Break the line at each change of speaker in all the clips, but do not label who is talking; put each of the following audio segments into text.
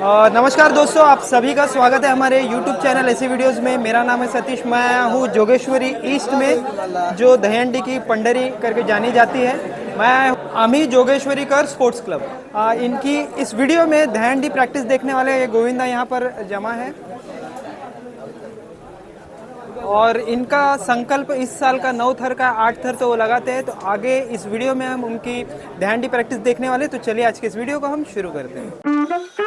नमस्कार दोस्तों आप सभी का स्वागत है हमारे YouTube चैनल ऐसे वीडियोस में। मेरा नाम है सतीश मैं हूँ जोगेश्वरी ईस्ट में जो दहंडी की पंडरी करके जानी जाती है। मैं अमी जोगेश्वरी कर स्पोर्ट्स क्लब अ, इनकी इस वीडियो में दहंडी प्रैक्टिस देखने वाले ये गोविंदा यहाँ पर जमा है। और इनका संकल्प इस साल का नौ थर का आठ थर तो वो लगाते हैं तो आगे इस वीडियो में हम उनकी दहंडी प्रैक्टिस देखने वाले तो चलिए आज के इस वीडियो को हम शुरू करते हैं।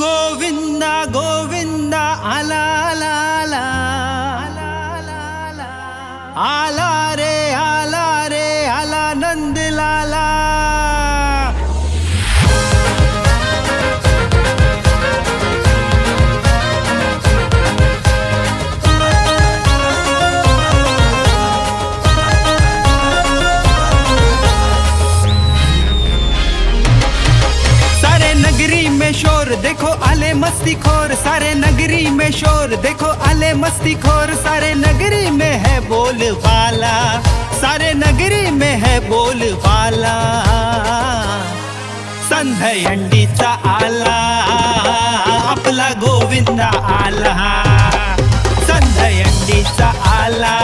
गोविंदा गोविंदा आला आला मस्ती खोर, सारे नगरी में शोर। देखो आले मस्ती खोर, सारे नगरी में है बोल वाला सारे नगरी में है बोल वाला संधयंडीचा आला आपला गोविंदा आला। संधयंडीचा आला।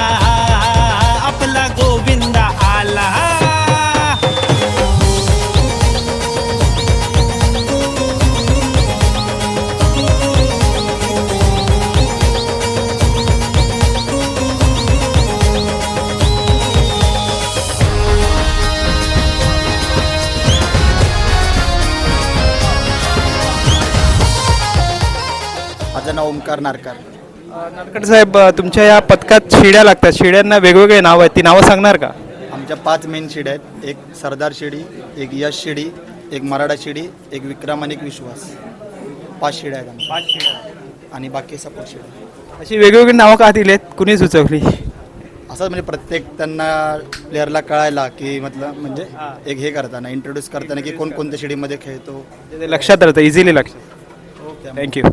ओमकार नारकार
नरकट साहेब तुमच्या या पथकात शिड्या लागतात. शिड्यांना वेगवेगळे नाव आहेत. ती नावं सांगणार का?
आमच्या पाच मेन शिड्या आहेत. एक सरदार शिडी एक यश शिडी एक मराठा शिडी एक विक्रम आणि एक विश्वास. पाच शिड्या आहेत आमच्या.
पाच शिड्या.
आणि बाकी सपोर्ट शिड्या
अशी वेगवेगळी नावं का दिलेत कुणी सुचवली?
असंच म्हणजे प्रत्येक त्यांना प्लेअरला कळायला की मतलब म्हणजे एक हे करताना इंट्रोड्यूस करताना की कोण कोणत्या शिडीमध्ये खेळतो.
म्हणजे ते लक्षात राहतं. इझिली लक्षात. थँक्यू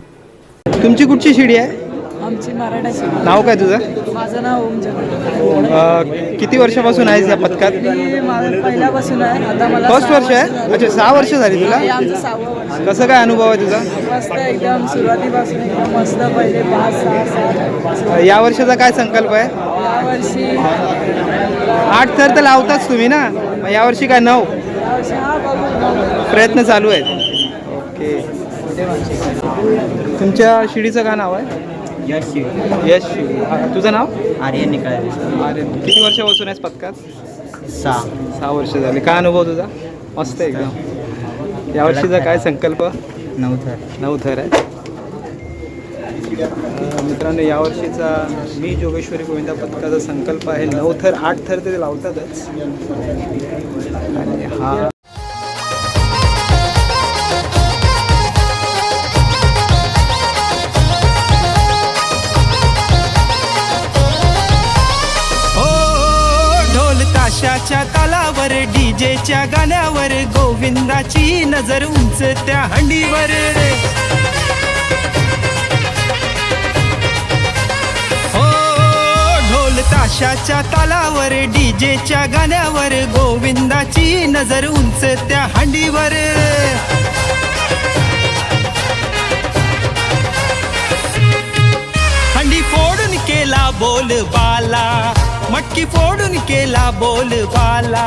तुमची कुठची शिडी आहे?
आमची मराठाची
नाव काय तुझं?
माझं नाव ओम जगन
अ, किती वर्षापासून आहेस या पथकात?
मी पहिल्यापासून आहे. आता मला
फर्स्ट
सहा
वर्ष आहे. अच्छा सहा वर्ष झाली तुला?
आमचं सहावं वर्ष
कसं काय अनुभव आहे तुझा?
मस्त एकदम सुरुवातीपासून एकदम मस्त पहिले पाच सहा सात.
अ, या वर्षाचा काय संकल्प आहे?
यावर्षी
आठ थर तर लावताच तुम्ही ना? मग यावर्षी काय नऊ?
यावर्षी हा बघू.
प्रयत्न चालू आहेत. ओके. तुमच्या शिडीचं काय नाव आहे?
यश
यश हा, तुझं नाव?
आर्यन निकाळे
अरे किती वर्षापासून आहेस पथकात
सहा.
सहा वर्ष झाली. काय अनुभव तुझा? मस्त एकदम यावर्षीचा काय संकल्प?
नवथर
नऊ थर आहे. अं, मित्रांनो यावर्षीचा मी जोगेश्वरी गोविंदा पथकाचा संकल्प आहे. नऊ थर आठ थर ते लावतातच. आणि हो ताशाच्या तालावर डीजेच्या गाण्यावर गोविंदाची नजर उंच त्या हंडीवर हो ढोल ताशाच्या तालावर डीजेच्या गाण्यावर गोविंदाची नजर उंच त्या हंडीवर हंडी फोडून केला बोल बाला. मटकी फोडून केला बोल बाला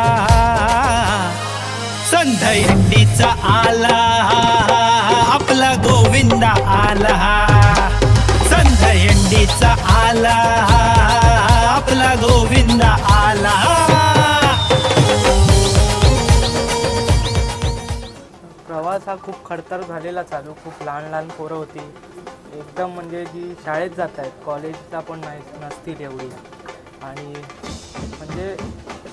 संधयंडीचा आला आपला गोविंदा आला. संधयंडीचा आला आपला गोविंदा आला.
प्रवास हा खूप खडतर झालेला चालू खूप लहान लहान पोरं होती. एकदम म्हणजे जी शाळेत जात आहेत कॉलेजला पण नाही नसतील एवढी. आणि म्हणजे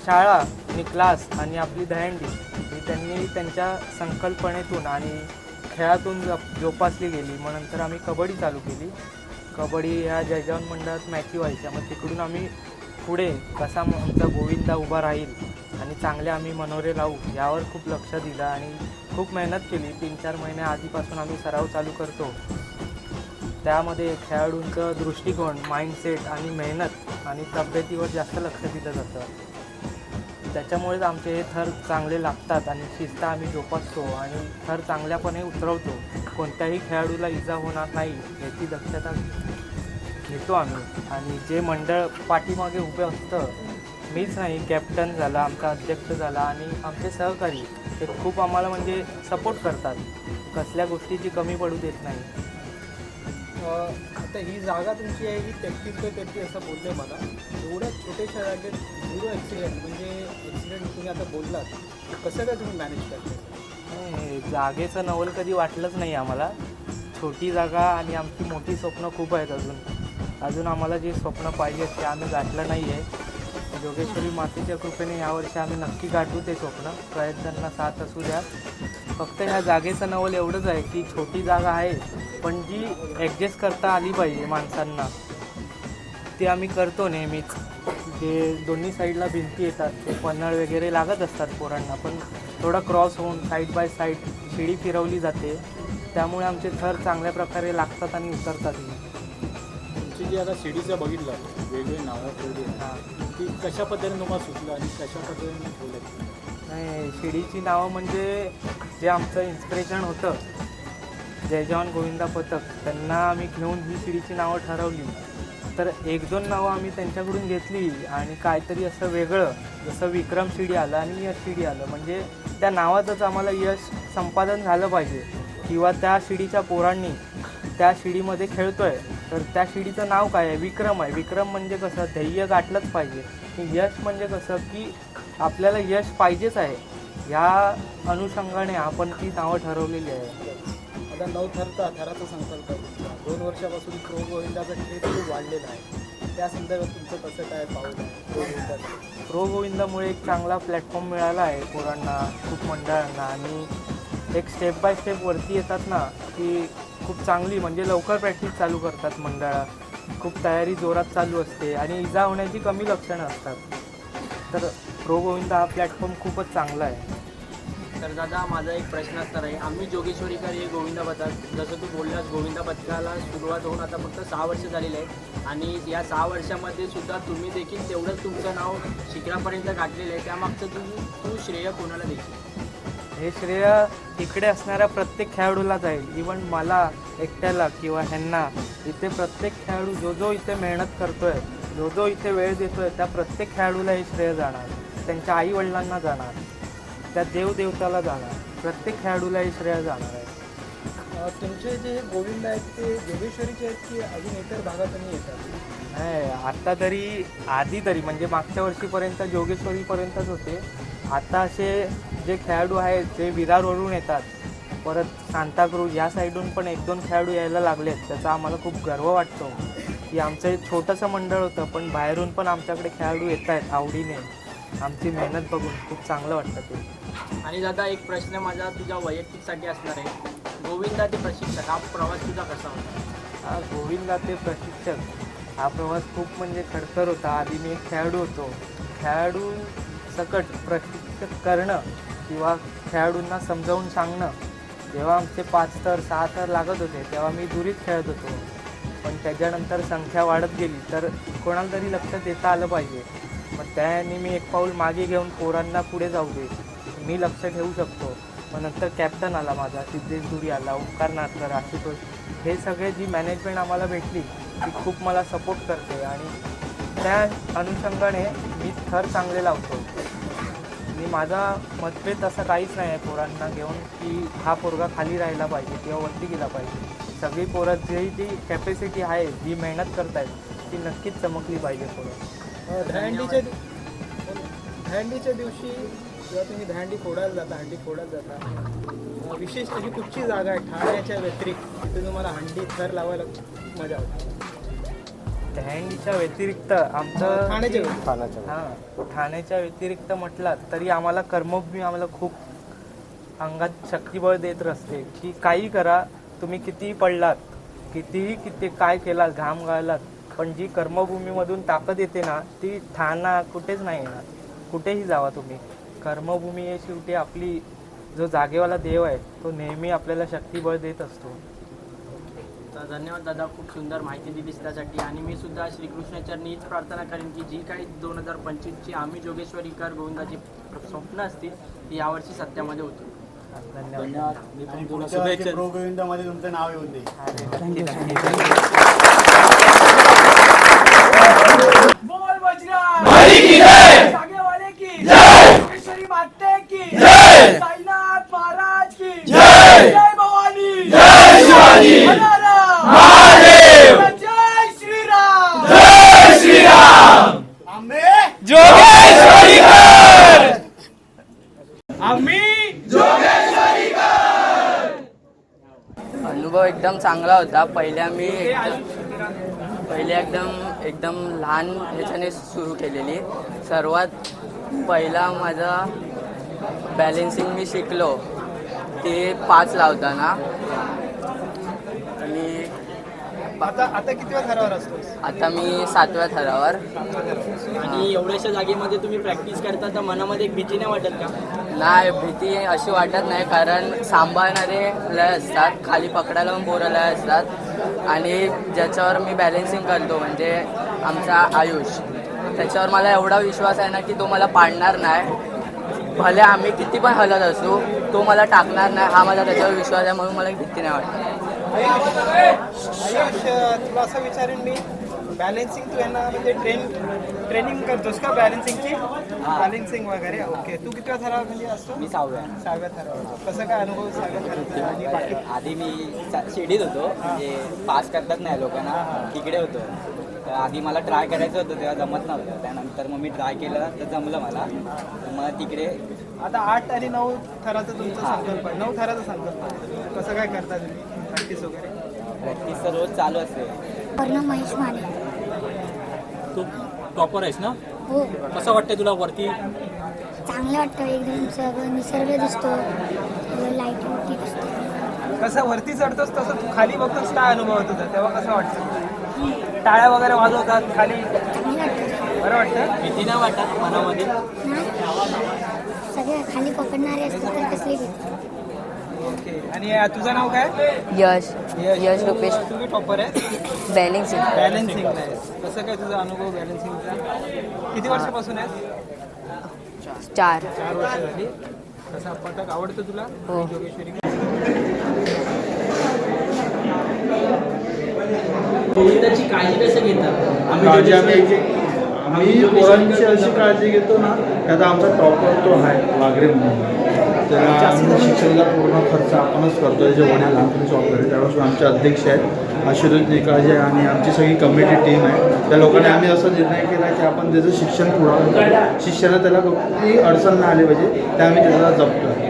शाळा आणि क्लास आणि आपली दहंडी ही त्यांनी त्यांच्या संकल्पनेतून आणि खेळातून जप- जोपासली गेली. मग नंतर आम्ही कबड्डी चालू केली. कबड्डी ह्या जयजावन मंडळात मॅची व्हायच्या. मग तिकडून आम्ही पुढे कसा आमचा गोविंदा उभा राहील आणि चांगले आम्ही मनोरे लावू यावर खूप लक्ष दिलं आणि खूप मेहनत केली. तीन चार महिन्या आधीपासून आम्ही सराव चालू करतो. त्यामध्ये खेळाडूंचं दृष्टिकोन माइंडसेट आणि मेहनत आणि तब्येतीवर जास्त लक्ष दिलं जातं. त्याच्यामुळेच आमचे हे थर चांगले लागतात आणि शिस्त आम्ही जोपासतो आणि थर चांगल्यापणे उतरवतो. कोणत्याही खेळाडूला इजा होणार नाही याची दक्षता घेतो आम्ही. आणि जे मंडळ पाठीमागे उभे असतं मीच नाही कॅप्टन झाला आमचा अध्यक्ष झाला आणि आमचे सहकारी ते खूप आम्हाला म्हणजे सपोर्ट करतात. कसल्या गोष्टीची कमी पडू देत नाही.
आता ही जागा तुमची आहे ही तेहतीस ते तेहतीस असं बोलले मला. एवढ्या छोट्याशा जागेत झिरो ॲक्सिडेंट म्हणजे ॲक्सिडेंट तुम्ही आता बोललात कसं काय तुम्ही मॅनेज करता?
नाही, जागेचं नवल कधी वाटलंच नाही आम्हाला. छोटी जागा आणि आमची मोठी स्वप्न खूप आहेत अजून. अजून आम्हाला जे स्वप्न पाहिजे ते आम्ही गाठलं नाही आहे जोगेश्वरी मातेच्या कृपेने यावर्षी आम्ही नक्की गाठू ते स्वप्न. प्रयत्नांना साथ असू द्या. फक्त ह्या जागेचं नवल एवढंच आहे की छोटी जागा आहे पण जी ॲडजस्ट करता आली पाहिजे माणसांना. ते आम्ही करतो नेहमीच. जे दोन्ही साईडला भिंती येतात ते पन्हाळ वगैरे लागत असतात पोरांना पण थोडा क्रॉस होऊन साईड बाय साईड शिडी फिरवली जाते. त्यामुळे आमचे थर चांगल्या प्रकारे लागतात आणि उतरतात.
तुमची जी आता सीडीचं बघितलं वेगवेगळी नावं ठेवली. ती कशा पद्धतीने तुम्हाला सुचलं आणि कशा पद्धतीने ठेवलं?
नाही शिडीची नावं म्हणजे जे आमचं इन्स्पिरेशन होतं जय जवान गोविंदा पथक त्यांना आम्ही घेऊन ही शिडीची नावं ठरवली. तर एक दोन नावं आम्ही त्यांच्याकडून घेतली आणि काहीतरी असं वेगळं जसं विक्रम शिडी आलं आणि यश शिडी आलं. म्हणजे त्या नावातच आम्हाला यश संपादन झालं पाहिजे. किंवा त्या शिडीच्या पोरांनी त्या शिडीमध्ये खेळतोय. तर त्या शिडीचं नाव काय आहे? विक्रम आहे. विक्रम म्हणजे कसं? ध्येय गाठलंच पाहिजे. यश म्हणजे कसं? की आपल्याला यश पाहिजेच आहे. ह्या अनुषंगाने आपण ती नावं ठरवलेली आहे
आता नऊ थरता थराचा संकल्प. दोन वर्षापासून प्रो गोविंदाचा क्रेज खूप वाढलेला आहे. त्या संदर्भात तुमचं कसं काय गोविंदाचं
प्रो गोविंदामुळे एक चांगला प्लॅटफॉर्म मिळाला आहे पोरांना खूप मंडळांना. आणि एक स्टेप बाय स्टेप वरती येतात ना की खूप चांगली म्हणजे लवकर प्रॅक्टिस चालू करतात मंडळा. खूप तयारी जोरात चालू असते आणि इजा होण्याची कमी लक्षणं असतात. तर प्रो गोविंदा हा प्लॅटफॉर्म खूपच चांगला आहे.
तर दादा माझा एक प्रश्न असणार आहे. आम्ही जोगेश्वरीकर हे गोविंदा पथक जसं तू बोललास गोविंदा पथकाला सुरुवात होऊन आता फक्त सहा वर्ष झालेली आहे. आणि या सहा वर्षामध्ये सुद्धा तुम्ही देखील तेवढंच तुमचं नाव शिखरापर्यंत गाठलेलं आहे. त्यामागचं तू तू श्रेय कोणाला देशील?
हे श्रेय इकडे असणाऱ्या प्रत्येक खेळाडूला जाईल. इवन मला एकट्याला किंवा ह्यांना इथे प्रत्येक खेळाडू जो जो इथे मेहनत करतोय जो जो इथे वेळ देतोय त्या प्रत्येक खेळाडूला हे श्रेय जाणार. त्यांच्या आई वडिलांना जाणार. त्या देवदेवताला जाणार. प्रत्येक खेळाडूला हे श्रेय जाणार आहे.
तुमचे जे गोविंद आहेत ते जोगेश्वरीचे आहेत की अजून इतर भागातूनही येतात?
नाही आता तरी आधी तरी म्हणजे मागच्या वर्षीपर्यंत जोगेश्वरीपर्यंतच होते. आता असे जे खेळाडू आहेत जे विरारवरून येतात परत सांताक्रूज या साईडून पण एक दोन खेळाडू यायला लागलेत. त्याचा आम्हाला खूप गर्व वाटतो. की आमचं एक छोटंसं मंडळ होतं पण बाहेरून पण आमच्याकडे खेळाडू येत आहेत आवडीने. आमची मेहनत बघून खूप चांगलं वाटतं ते.
आणि दादा एक प्रश्न माझा तुझ्या वैयक्तिकसाठी असणार आहे. गोविंदाचे प्रशिक्षक हा प्रवास तुझा कसा होता?
हा गोविंदा ते प्रशिक्षक हा प्रवास खूप म्हणजे खडतर होता. आधी मी एक खेळाडू होतो. खेळाडू सकट प्रशिक्षक करणं किंवा खेळाडूंना समजावून सांगणं. जेव्हा आमचे पाच तर सहा तर लागत होते तेव्हा मी दुरीत खेळत होतो. पण त्याच्यानंतर संख्या वाढत गेली तर कोणाला तरी लक्ष देता आलं पाहिजे. मग त्याने मी एक पाऊल मागे घेऊन पोरांना पुढे जाऊ दे मी लक्ष ठेवू शकतो. मग नंतर कॅप्टन आला माझा सिद्धेश दुरी आला ओंकार नाथकर आशुतोष. हे सगळे जी मॅनेजमेंट आम्हाला भेटली ती खूप मला सपोर्ट करते. आणि त्या अनुषंगाने मी थर चांगले लावतो. आणि माझा मतभेद असं काहीच नाही आहे पोरांना घेऊन की हा पोरगा खाली राहिला पाहिजे किंवा वरती गेला पाहिजे. सगळी पोरं जी जी कॅपॅसिटी आहे जी मेहनत करतायत ती नक्कीच चमकली पाहिजे पोरं
दहंडीच्या दहंडीच्या दिवशी जेव्हा तुम्ही दहंडी फोडायला जाता हंडी फोडायला जाता विशेष अशी कुठची जागा आहे? ठाण्याच्या व्यतिरिक्त तिथे तुम्हाला हंडी थर लावायला मजा होते.
दहंडीच्या व्यतिरिक्त आमचं
ठाण्याच्या
हां ठाण्याच्या व्यतिरिक्त म्हटलात तरी आम्हाला कर्मभूमी आम्हाला खूप अंगात शक्तिबळ देत असते की काही करा तुम्ही कितीही पडलात कितीही किती काय केलात घाम गाळलात पण जी कर्मभूमीमधून ताकद येते ना ती ठाणा कुठेच नाही येणार. कुठेही जावा तुम्ही. कर्मभूमी हे शेवटी आपली जो जागेवाला देव आहे तो नेहमी आपल्याला शक्तिबळ देत असतो.
धन्यवाद दादा खूप सुंदर माहिती दिलीस त्यासाठी. आणि मी सुद्धा श्रीकृष्णाचरणी हीच प्रार्थना करेन की जी काही दोन हजार पंचवीसची आम्ही जोगेश्वरीकर गोविंदाची स्वप्न असतील ती यावर्षी सत्यामध्ये
शुभेच्छा प्रो गोविंदामध्ये तुमचं नाव येऊन दे
बोल बजरंग! जागे वाले की! जोगेश्वरी माते की! साईनाथ महाराज की! जय! भवानी! जय शिवाजी! महादेव! जय श्रीराम!
अनुभव एकदम चांगला होता. पहिल्या मी पहिले एकदम एकदम लहान ह्याच्याने सुरू केलेली. सर्वात पहिला माझा बॅलेन्सिंग मी शिकलो ते पाच लावताना. आणि
आता आता किती वेळ थरावर असतोस?
आता मी सातव्या थरावर.
आणि एवढ्याशा जागेमध्ये तुम्ही प्रॅक्टिस करता तर मनामध्ये एक भीती नाही वाटत का?
नाही भीती अशी वाटत नाही कारण सांभाळणारे लय असतात खाली पकडायला पण पोरं लय असतात. आणि ज्याच्यावर मी बॅलेन्सिंग करतो म्हणजे आमचा आयुष. त्याच्यावर मला एवढा विश्वास आहे ना की तो मला पाडणार नाही. भले आम्ही किती पण हलत असू तो मला टाकणार नाही हा माझा त्याच्यावर विश्वास आहे म्हणून मला भीती नाही वाटत.
तुला असं विचारेन मी बॅलेन्सिंग तू यांना म्हणजे ट्रेन ट्रेनिंग करतोस का बॅलेन्सिंगची बॅलेन्सिंग वगैरे? ओके तू किती थरावर म्हणजे असतो?
मी सहाव्या.
सहाव्या थरावर. कसं काय अनुभव सहाव्या थराचा आणि बाकी?
आधी मी शिर्डीत होतो. म्हणजे पास करतात नाही लोकांना. तिकडे होतो. तर आधी मला ट्राय करायचं होतं तेव्हा जमत नव्हतं. त्यानंतर मग मी ट्राय केलं तर जमलं मला. मग तिकडे
आता आठ आणि नऊ थराचा तुमचा संकल्प आहे. नऊ थराचा संकल्प आहे. कसं काय करता तुम्ही? प्रॅक्टिस वगैरे?
प्रॅक्टिस तर रोज चालू असते.
वर्ण महेश माने.
तू टॉपर आहेस ना?
हो.
कसं वाटतंय तुला वरती?
चांगलं वाटतं एकदम सगळं निसर्ग दिसतो लाईटिंग ठीक असते
कसं वरती चढतोस तसं तू खाली बघतोस काय अनुभव होतो तुझा? तेव्हा कसं वाटतं? टाळ्या वगैरे वाजवतात खाली?
चांगलं वाटतं.
बरं वाटतं?
भीती नाही वाटत मनामध्ये?
ना सगळे खाली पकडणारे असतात तर कसली भीती?
ओके. आणि अं, तुझं नाव काय?
यश. यश. रुपेश.
तुम्ही टॉपर आहे
बॅलेन्सिंग
बॅलन्सिंग आहे कसं काय तुझा अनुभव बॅलन्सिंगचा किती वर्षापासून आहे
चार.
चार वर्ष झाली. कसं पथक आवडतं तुला?
हो.
जोगेश्वरी?
गोविंदाची काळजी कसं घेतात
काळजी आम्ही आम्ही पोरांची अशी काळजी घेतो ना की आता आमचा टॉपर तो आहे वागरे म्हणून. त्याला शिक्षणाचा पूर्ण खर्च आपणच करतो जे वडील लहानपणीचे ऑपरेटर त्यावेळेस आमचे अध्यक्ष आहेत आशीर्वाद निकाळजे आणि आमची सगळी कमिटी टीम आहे. त्या लोकांनी आम्ही असा निर्णय केला की आपण त्याचं शिक्षण पुढं शिक्षणात त्याला कुठली अडचण नाही आली पाहिजे त्या आम्ही त्याला जपतो